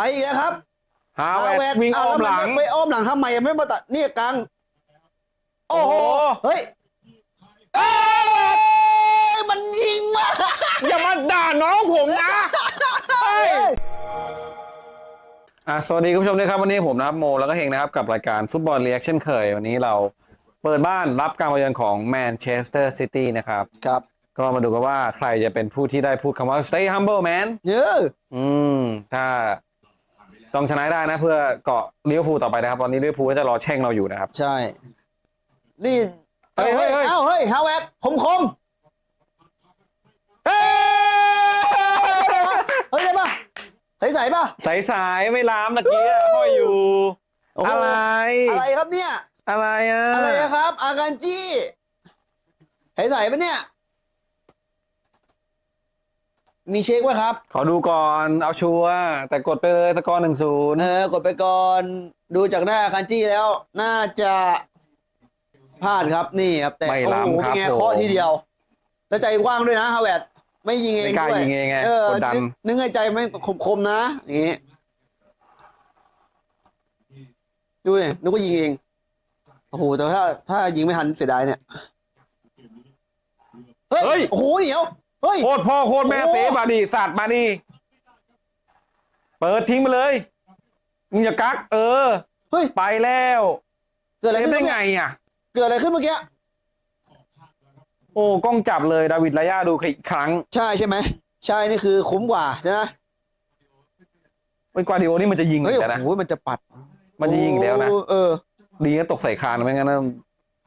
ไปอีกแล้วครับฮาฮาเวเวดดวิ่งเอาอ้อมแล้วหมันลังไปอ้อมหลังทำไมไม่มาตัดเนี่ยกลางโอ้โหโอ้โหเฮ้ยเอ้ยมันยิงมาอย่ามาด่าน้องผมนะเฮ้ยอะสวัสดีคุณผู้ชมด้วยครับวันนี้ผมนะครับโมแล้วก็เฮงนะครับกับรายการฟุตบอลเรียกเช่นเคย วันนี้เราเปิดบ้านรับการมาเยือนของแมนเชสเตอร์ซิตี้นะครับครับ ก็มาดูกันว่าใครจะเป็นผู้ที่ได้พูดคำว่า stay humble man เยอะอืมถ้า ต้องชนะให้ได้นะ เพื่อเกาะลิเวอร์พูลต่อไปนะครับ ตอนนี้ลิเวอร์พูลก็จะรอแช่งเราอยู่นะครับ ใช่ นี่เฮ้ยเฮ้ยเฮ้ย เอ้าเฮ้ยฮาเวดคมคมเฮ้ๆเฮ้ยได้ปะใสใสๆปะสายสายๆไม่ล้ามตะกี้อะห้อยอยู่โอ้โหอะไร อะไรครับเนี่ย อะไรอะอะไรนะครับ อาการจี้ใสใสๆปะเนี่ย มีเช็คไหมครับ ขอดูก่อนเอาชัวร์แต่กดไปเลยสกอร์หนึ่งศูนย์เออกดไปก่อนดูจากหน้าอาคันจี้แล้ว น่าจะพลาดครับนี่ครับแต่ไม่โอ้โหล้ำคเป็รับนไงผมเคาะทีเดียว แล้วใจกว้างด้วยนะฮาวเวิร์ดไม่ยิงเองไม่กล้าด้วยยิงเองไงเออกดดัน นึกนึกในใจไม่คมๆนะอย่างงี้ดูเนี่ยนึกว่ายิงเองโอ้โหแต่ถ้าถ้ายิงไม่ทันเสียดายเนี่ยเฮ้ยโอ้โหเหนียว เฮ้ย โคตรพ่อโคตรแม่โอ้เซฟมาดิสัตว์มาดิเปิดทิ้งไปเลยมึงอย่ากัก เออเฮ้ย ไปแล้วเกิดอะไรเซฟขึ้นได้เมื่อไงกี้อะ เกิดอะไรขึ้นเมื่อกี้ โอ้กล้องจับเลยดาวิดลายาดูอีกครั้งใช่ใช่ไหม ใช่ นี่คือคุ้มกว่าใช่ไหมไอ้กวาดิโอนี่มันจะยิงเฮ้ย อีโอ้กแล้วนะโห มันจะปัดมันจะยิงอีกแล้วนะโเออ ดีนะตกใส่คานไม่งั้นนะ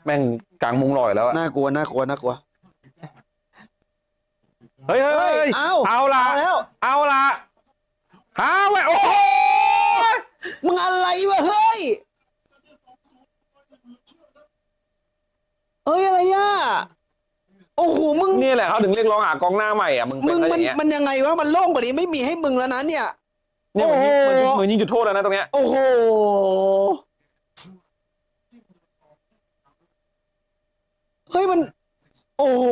แม่งกลางมุงลอยแล้วอะน่ากลัว น่ากลัว น่ากลัว เฮ้ยเฮ้ยเฮ้ยเฮ้ยเอาเอาละเอาแล้ว เอาละหาไว้โอ้โหมึงอะไรวะเฮ้ยเอ้ยอะไรอะโอ้โหมึงนี่แหละเขาถึงเรียกร้องหากองหน้าใหม่อะมึงเป็มึนงอะไรมันอย่างเงี้ยมันยังไงวะมันโล่งกว่านี้ไม่มีให้มึงแล้วนะเนี่ย เนี่ยเหมือนยิงโอ้โหเหมือนยิงเหมือนยิงจุดโทษแล้วนะตรงเนี้ย โอ้โหเฮ้ยมัน โอ้โห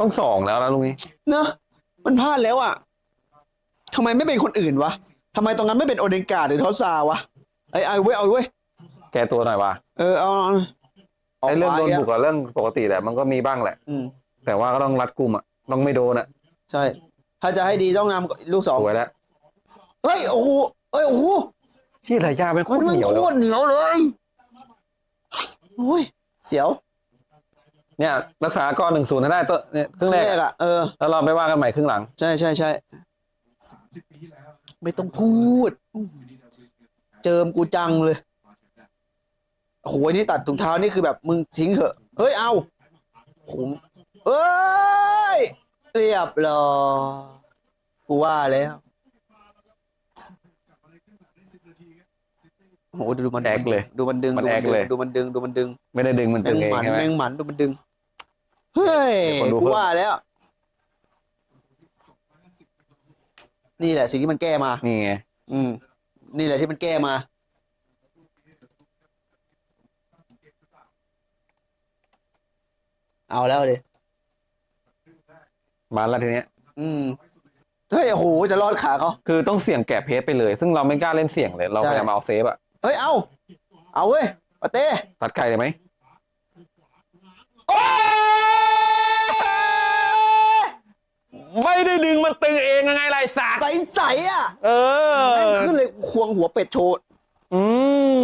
ต้องสองแล้วนะลุงนี้ เนอะมันพลาดแล้วอะทำไมไม่เป็นคนอื่นวะทำไมตรงนั้นไม่เป็นโอเดนการ์ดหรือทอสซาวะไอ้ไอ้เว้ยเอาเว้ยแกตัวหน่อยว่ะเออเอาเอาาไอ้เรื่องโดนขวาบุกอะเรื่องปกติแหละมันก็มีบ้างแหละ อืมแต่ว่าก็ต้องรัดกุมอะต้องไม่โดนอะใช่ ถ้าจะให้ดีต้องนำลูกสองสวยแล้วเฮ้ยโอ้โหเฮ้ยโอ้โหชี่ระยะเป็นโคมันตรมันเหนียวโคเลยตรเหนียวเลยโอ้ยเสียว เนี่ยรักษาก้อนหนึ่งศูนย์ให้ได้ตัวเนี่ยครึ่งแรกแรกอะเออแล้วเราไปว่ากันใหม่ครึ่งหลัง ใช่ใช่ใช่ไม่ต้องพูด เจิมกูจังเลยโอ้โหนี่ตัดถุงเท้านี่คือแบบมึงทิ้งเถอะ เฮ้ยเอาผมเอ้ยเรียบร้อยกูว่าแล้วโอ้โหดูมันแอกเลย ดูมันดึงมันดูแอกเลยดูมันดึง ดูมันดึง ไม่ได้ดึงมันแมตึงงเองหมันใช่ไหมแมงหมันดูมันดึง เฮ้ยเดี๋ยวคนดูกูเพิ่ม ว่าแล้ว นี่แหละสิ่งที่มันแก้มา นี่ไงอืม นี่แหละที่มันแก้มา เอาแล้วดิมาแล้วทีเนี้ย อืม เฮ้ย โอ้โห จะรอดขาเขา คือต้องเสี่ยงแกะเพจไปเลย ซึ่งเราไม่กล้าเล่นเสี่ยงเลย เราใช่ พยายามเอาเซฟอะเฮ้ย เอา เอาเว้ยปาเต้ ตัดไกลเลยไหม โอ้ย ไม่ได้ดึงมันตึงเองยังไงไรสัตว์ใสใสๆอะเออแม่งขึ้นเลยควงหัวเป็ดโชว์ อื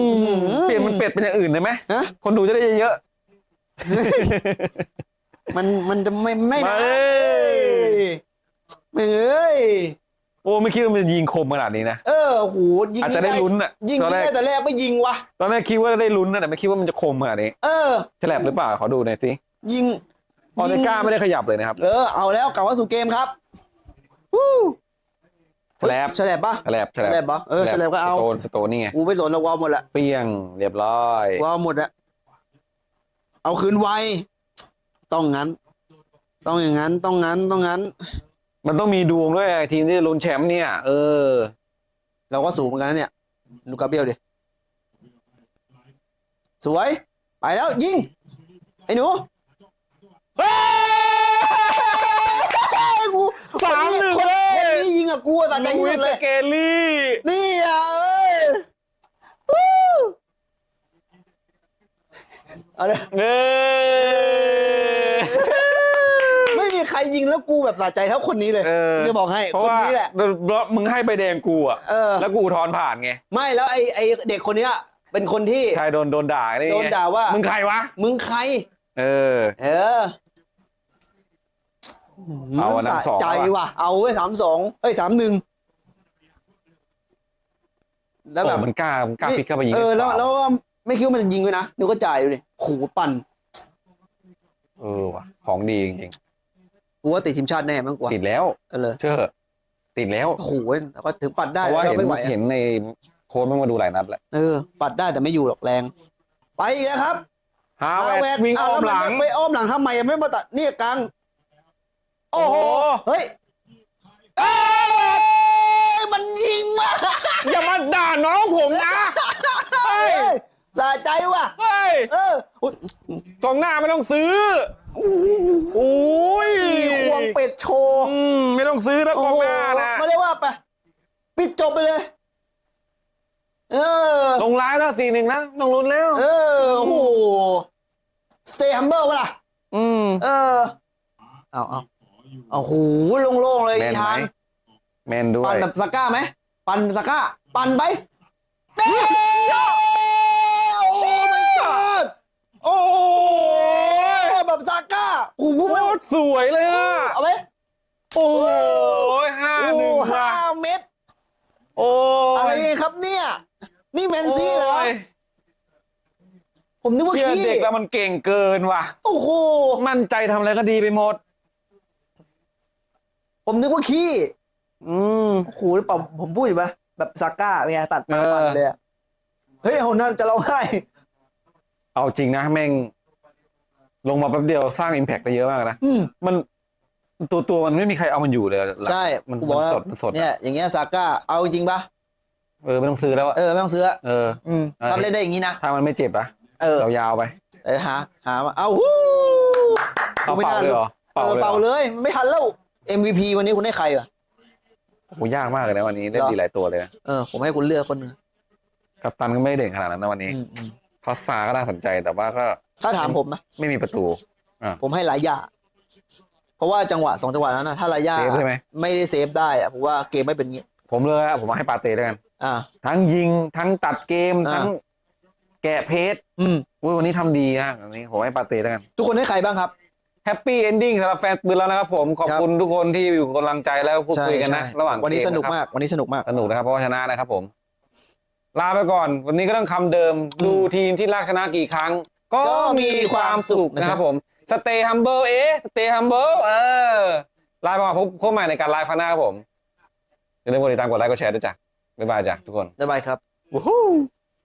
มอื้อหือเปลี่ยนมันเป็ดเป็นอย่างอื่นได้ไหมฮะ คนดูจะได้เยอะมันมันจะไม่ไม่ๆนะมาเอ้ยไม่เอ้ย โอ้ไม่คิดว่ามันจะยิงคมขนาดนี้นะ เออโหยิงอาจจะได้ลุ้นอะยิงตอนไม่แรกได้แต่แรกไม่ยิงวะตอนแรกคิดว่าได้ลุ้นนะแต่ไม่คิดว่ามันจะคมขนาดนี้เออฉลับหรือเปล่าขอดูหน่อยสิยิง ออเดก้าไม่ได้ขยับเลยนะครับ เออเอาแล้วกลับมาสู่เกมครับวู้แฉลบฉลบปะฉลับฉฉลบปะเออฉลบก็เอาสโตนสโตนนี่ไงกูไม่สนหรอกวาวหมดละเปี้ยงเรียบร้อยวาวหมดละเอาคืนไวต้องงั้น ต้องอย่างนั้นต้องงั้นต้องงั้น มันต้องมีดวงด้วยทีมที่จะลุ้นแชมป์เนี่ย เออ เราก็สูงเหมือนกันนะเนี่ยดูกาเบรียลดิสวย ไปแล้วยิงไอ้หนู เฮ้กูสามหนึ่งคนนนี้ยิงอะกูตัดใจยิงหลยดส์เยเกลี่ นี่อะเอ้ยรอาเลเย้ไม่มีใครยิงแล้วกูแบบสะใจเท่าคนนี้เลยจะบอกให้คนนี้แหละ เพราะมึงให้ใบแดงกูอะแล้วกูอุทอนผ่านไง ไม่แล้วไอ้ไอเด็กคนเนี้ยเป็นคนที่ ชายโดนโดนด่าเลยโดนด่าว่ามึ งใครวะ มึงใคร เออ เออ เอาอันนั้นสะสองใจว่ะว่ะเอาเว้ยสามสองเอ้ยสามหนึ่งแล้วแบบโอ้มันกล้ามันกล้าพลิกเข้าไปยิงเออแล้วขวาแล้วไม่คิดว่ามันจะยิงด้วยนะดูก็จ่ายดูดิขู่ปั่นเออว่ะ ของดีจริงกูว่าติดทีมชาติแน่มั้งกว่าๆติดแล้วเออเลยเชื่อติดแล้วโอ้โหแต่ก็ถึงปัดได้เพราะว่าแล้วเห็นไม่ไหวอะเห็นในโค้ดมันมาดูหลายนัดแล้วเออ ปัดได้แต่ไม่อยู่หรอกแรง ไปอีกแล้วครับฮาฮาเวเวดดวิ่งอ้อมเาหแล้วลันงไปอ้อมหลังทำไมไม่มาตัดเนี่ยกลางโอ้โหโอ้โห เฮ้ยเอ้ยมันยิงว่ะอย่ามาด่าน้องผมนะเฮ้ยเฮ้ยสะใจว่ะ เฮ้ยเอออุ๊ยกองหน้าไม่ต้องซื้อโอ้ยควงเป็ดโชว์อืมไม่ต้องซื้อนะกโอ้องโหหน้านะก็เรียกว่าไปปิดจบไปเลย เออ ลงร้ายแล้วสี่หนึ่งนะต้องลุ้นแล้ว เออ โอ้โห stay humble ปะล่ะ อืม เออ เอาเอา เอาโหโล่งๆเลยแมนอีไหมทานแมนด้วปั่นยแบบสก้าไหมปั่นสก้าปั่นไปเต้โอ้ my god โอ้ยแบบสก้าโอ้โหโคตรสวยเลยอะ เอาไหมโอ้ยห้าโอ้หนึ่งห้าว่ะเม็ดโอ้อะไรยครับเนี่ย นี่แมนซีเหรอโยผมนึกว่าเชื่อขี้เด็กแล้วมันเก่งเกินว่ะ โอ้โห มั่นใจทำอะไรก็ดีไปหมด ผมนึกว่าขี้อืม โอ้โหหรือเปล่าผมพูดอยู่ปะแบบซาก้าเป็นไงตัดมาเออ ปั่นเลยอะเฮ้ยเอานั่นจะร้องไห้ เอาจริงนะแม่ง ลงมาแป๊บเดียวสร้างอิมแพคได้เยอะมากนะ อืม มันตัวตัวมันไม่มีใครเอามันอยู่เลยหลักใช่มันกูบอกมันแล้วสดมันสด เนี่ย อย่างเงี้ยซาก้าเอาจริงปะเออไม่ต้องซื้อแล้วอะเออไม่ต้องซื้อละเออ อืมเออ ทำเล่นได้อย่างงี้นะถ้ามันไม่เจ็บอะเออยาวๆไป เออหาหามาเอาฮู้เอาเป่าเลยเหรอเออเป่าเป่าเลยเหรอเลย ไม่ทันแล้ว MVP วันนี้คุณได้ใครวะโอ้ยากมากเลยนะวันนี้เล่นเหรอดีหลายตัวเลยนะเออผมให้คุณเลือกคนหนึงกัปตันก็ไม่ได้เด่นขนาดนั้นนะวันนี้อืมอืมฟอสซาก็น่าสนใจแต่ว่าก็ถ้าถามผมนะไม่มีประตูผมให้หลายอย่างเพราะว่าจังหวะสองจังหวะนั้นนะถ้าลายาเซฟใช่ไหมไม่ได้เซฟได้อะผมว่าเกมไม่เป็นงี้ ผมเลยอะผมมาให้ปาเต้แล้วกัน อ่า ทั้งยิงทั้งตัดเกมอ่า ทั้งแกะเพจอืม อุ้ยวันนี้ทำดีนะวันนี้ผมให้ปาเต้แล้วกัน ทุกคนให้ใครบ้างครับ แฮปปี้เอนดิ้งสำหรับแฟนปืนแล้วนะครับผมขอบครับคุณทุกคนที่อยู่กำลังใจแล้วพูดคุยกันนะใช่ระหว่างวันนี้เมสนุกะครับมากวันนี้สนุกมากสนุกนะครับเพราะว่าชนะนะครับผม ลาไปก่อน วันนี้ก็ต้องคำเดิมดูทีมที่ลากชนะกี่ครั้ง ก็ก็มีมีความสุขความสุขนะครับผม stay humble เอ๊ะ stay humble เออลาไปก่อนพบพบใหม่ในการไลฟ์ครั้งหน้าครับผมอย่าลืมกดติดตามกดไลค์กดแชร์ด้วยจ้ะบ๊ายบายจ้ะทุกคนบ๊ายบายครับวู้ฮู้